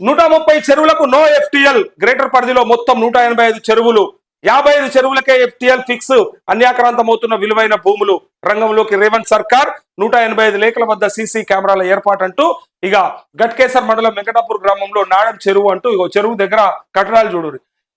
నూట ముప్పై చెరువులకు నో ఎఫ్టిఎల్ గ్రేటర్ పరిధిలో మొత్తం నూట ఎనభై ఐదు చెరువులు. యాభై ఐదు చెరువులకే ఎఫ్టిఎల్ ఫిక్స్ అన్యాక్రాంతమవుతున్న విలువైన భూములు రంగంలోకి రేవంత్ సర్కార్ నూట ఎనభై ఐదు లేఖల వద్ద సీసీ కెమెరాల ఏర్పాటు అంటూ ఇక గట్కేసర్ మండలం వెంకటాపూర్ గ్రామంలో నాడం చెరువు అంటూ ఇక చెరువు దగ్గర కట్టడాలు చూడు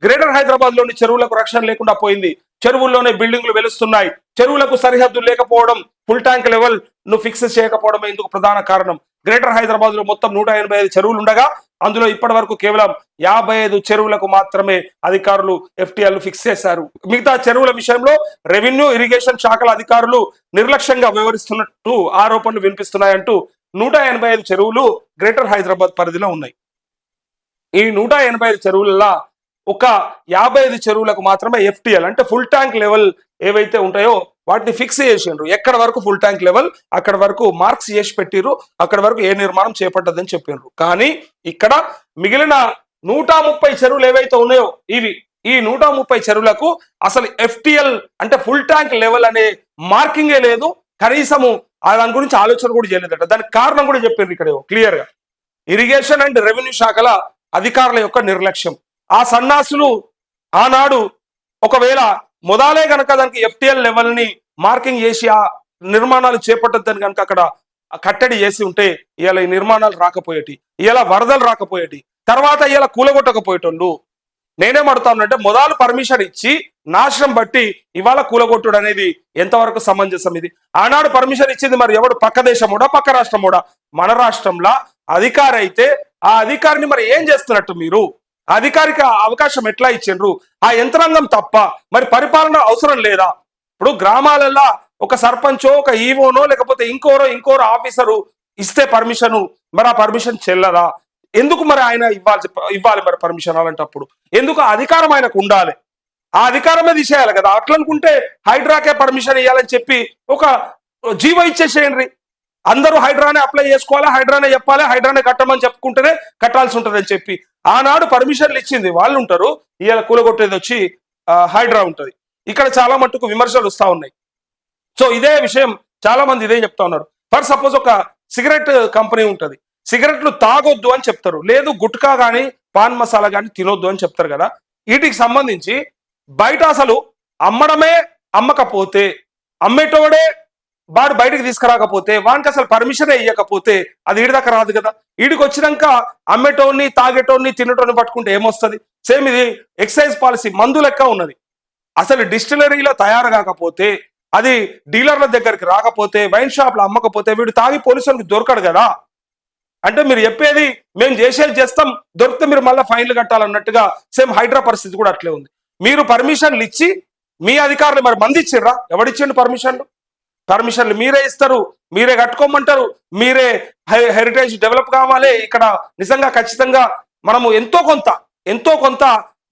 గ్రేటర్ హైదరాబాద్లోని చెరువులకు రక్షణ లేకుండా పోయింది. చెరువుల్లోనే బిల్డింగ్లు వెలుస్తున్నాయి. చెరువులకు సరిహద్దులు లేకపోవడం ఫుల్ ట్యాంక్ లెవెల్ను ఫిక్స్ చేయకపోవడమే ఇందుకు ప్రధాన కారణం. గ్రేటర్ హైదరాబాద్లో మొత్తం నూట ఎనభై ఐదు చెరువులు ఉండగా అందులో ఇప్పటి వరకు కేవలం యాభై ఐదు చెరువులకు మాత్రమే అధికారులు ఎఫ్టీఆర్లు ఫిక్స్ చేశారు. మిగతా చెరువుల విషయంలో రెవెన్యూ ఇరిగేషన్ శాఖల అధికారులు నిర్లక్ష్యంగా వ్యవహరిస్తున్నట్టు ఆరోపణలు వినిపిస్తున్నాయంటూ నూట ఎనభై ఐదు చెరువులు గ్రేటర్ హైదరాబాద్ పరిధిలో ఉన్నాయి. ఈ నూట ఎనభై ఐదు చెరువులలో ఒక యాభై ఐదు చెరువులకు మాత్రమే ఎఫ్టిఎల్ అంటే ఫుల్ ట్యాంక్ లెవెల్ ఏవైతే ఉంటాయో వాటిని ఫిక్స్ చేసిండ్రు. ఎక్కడ వరకు ఫుల్ ట్యాంక్ లెవెల్ అక్కడ వరకు మార్క్స్ చేసి పెట్టిరు అక్కడ వరకు ఏ నిర్మాణం చేపట్టదని చెప్పిండ్రు కానీ ఇక్కడ మిగిలిన నూట ముప్పై చెరువులు ఏవైతే ఉన్నాయో ఇవి ఈ నూట ముప్పై చెరువులకు అసలు ఎఫ్టిఎల్ అంటే ఫుల్ ట్యాంక్ లెవెల్ అనే మార్కింగే లేదు. కనీసము ఆ దాని గురించి ఆలోచన కూడా చేయలేదట. దానికి కారణం కూడా చెప్పిండ్రు ఇక్కడ క్లియర్గా. ఇరిగేషన్ అండ్ రెవెన్యూ శాఖల అధికారుల యొక్క నిర్లక్ష్యం. ఆ సన్నాసులు ఆనాడు ఒకవేళ మొదలే గనక దానికి ఎఫ్టిఎల్ లెవెల్ని మార్కింగ్ చేసి ఆ నిర్మాణాలు చేపట్టద్దని కనుక అక్కడ కట్టడి చేసి ఉంటే ఇలా ఈ నిర్మాణాలు రాకపోయేటి ఇలా వరదలు రాకపోయేటి తర్వాత ఇలా కూలగొట్టకపోయేటోళ్ళు. నేనేం అడుగుతానంటే మొదలు పర్మిషన్ ఇచ్చి నాశనం బట్టి ఇవాళ కూలగొట్టుడు అనేది ఎంతవరకు సమంజసం ఇది? ఆనాడు పర్మిషన్ ఇచ్చింది మరి ఎవడు? పక్క దేశముడా? పక్క రాష్ట్రముడా? మన రాష్ట్రంలో అధికారి అయితే ఆ అధికారిని మరి ఏం చేస్తున్నట్టు మీరు? అధికారిక అవకాశం ఎట్లా ఇచ్చిండ్రు? ఆ యంత్రాంగం తప్ప మరి పరిపాలన అవసరం లేదా? ఇప్పుడు గ్రామాలల్లో ఒక సర్పంచో ఒక ఈవోనో లేకపోతే ఇంకోరో ఇంకోరో ఆఫీసరు ఇస్తే పర్మిషను మరి ఆ పర్మిషన్ చెల్లదా? ఎందుకు మరి ఆయన ఇవ్వాలి ఇవ్వాలి మరి పర్మిషన్ అలాంటప్పుడు? ఎందుకు ఆ అధికారం ఆయనకు ఉండాలి? ఆ అధికారమే తీసేయాలి కదా? అట్లనుకుంటే హైడ్రాకే పర్మిషన్ ఇవ్వాలని చెప్పి ఒక జీవో ఇచ్చేసేయండి. అందరూ హైడ్రానే అప్లై చేసుకోవాలి హైడ్రానే చెప్పాలి హైడ్రానే కట్టమని చెప్పుకుంటేనే కట్టాల్సి ఉంటుంది అని చెప్పి ఆనాడు పర్మిషన్లు ఇచ్చింది వాళ్ళు ఉంటారు. ఇవాళ కూలగొట్టేది వచ్చి హైడ్రా ఉంటుంది. ఇక్కడ చాలా మట్టుకు విమర్శలు వస్తూ ఉన్నాయి. సో ఇదే విషయం చాలా మంది ఇదే చెప్తా ఉన్నారు. ఫర్ సపోజ్ ఒక సిగరెట్ కంపెనీ ఉంటుంది. సిగరెట్లు తాగొద్దు అని చెప్తారు. లేదు గుట్కా కానీ పాన్ మసాలా కానీ తినొద్దు అని చెప్తారు కదా. వీటికి సంబంధించి బయట అసలు అమ్మడమే అమ్మకపోతే అమ్మేటోడే వాడు బయటకు తీసుకురాకపోతే వానికి అసలు పర్మిషన్ ఇవ్వకపోతే అది ఈడి రాదు కదా. ఈడికి వచ్చినాక అమ్మేటోని తాగేటోని తినటోని పట్టుకుంటే ఏమొస్తుంది? సేమ్ ఇది ఎక్సైజ్ పాలసీ మందు లెక్క ఉన్నది. అసలు డిస్టిలరీలో తయారు కాకపోతే అది డీలర్ల దగ్గరికి రాకపోతే వైన్ షాప్లో అమ్మకపోతే వీడు తాగి పోలీసులకు దొరకడు కదా. అంటే మీరు చెప్పేది మేము చేసేది చేస్తాం దొరికితే మీరు మళ్ళీ ఫైన్లు కట్టాలన్నట్టుగా సేమ్ హైడ్రా పరిస్థితి కూడా అట్లే ఉంది. మీరు పర్మిషన్లు ఇచ్చి మీ అధికారులు మరి మంది ఇచ్చిర్రా ఎవడిచ్చిండు పర్మిషన్లు పర్మిషన్లు మీరే ఇస్తారు మీరే కట్టుకోమంటారు మీరే హెరిటేజ్ డెవలప్ కావాలి. ఇక్కడ నిజంగా ఖచ్చితంగా మనము ఎంతో కొంత ఎంతో కొంత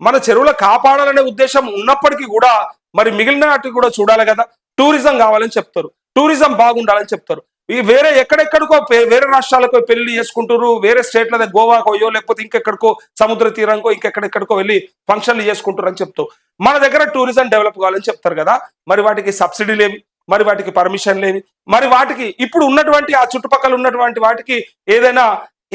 మన చెరువులు కాపాడాలనే ఉద్దేశం ఉన్నప్పటికీ కూడా మరి మిగిలిన వాటికి కూడా చూడాలి కదా. టూరిజం కావాలని చెప్తారు. టూరిజం బాగుండాలని చెప్తారు. ఈ వేరే ఎక్కడెక్కడికో వేరే రాష్ట్రాలకు పెళ్ళి చేసుకుంటారు వేరే స్టేట్ల గోవాకోయో లేకపోతే ఇంకెక్కడికో సముద్ర తీరంకో ఇంకెక్కడెక్కడికో వెళ్ళి ఫంక్షన్లు చేసుకుంటారు అని చెప్తారు. మన దగ్గర టూరిజం డెవలప్ కావాలని చెప్తారు కదా. మరి వాటికి సబ్సిడీ లేవి మరి వాటికి పర్మిషన్ లేని మరి వాటికి ఇప్పుడు ఉన్నటువంటి ఆ చుట్టుపక్కల ఉన్నటువంటి వాటికి ఏదైనా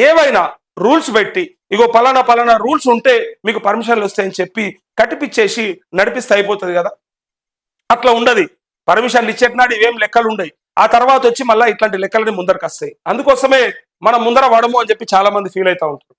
ఏవైనా రూల్స్ పెట్టి ఇగో పలానా పలానా రూల్స్ ఉంటే మీకు పర్మిషన్లు వస్తాయని చెప్పి కట్టిపిచ్చేసి నడిపిస్తే అయిపోతుంది కదా. అట్లా ఉండదు. పర్మిషన్లు ఇచ్చేటినాడు ఇవేం లెక్కలు ఉండయి. ఆ తర్వాత వచ్చి మళ్ళీ ఇట్లాంటి లెక్కలని ముందరకు వస్తాయి అందుకోసమే మనం ముందర వడము అని చెప్పి చాలా మంది ఫీల్ అవుతూ ఉంటారు.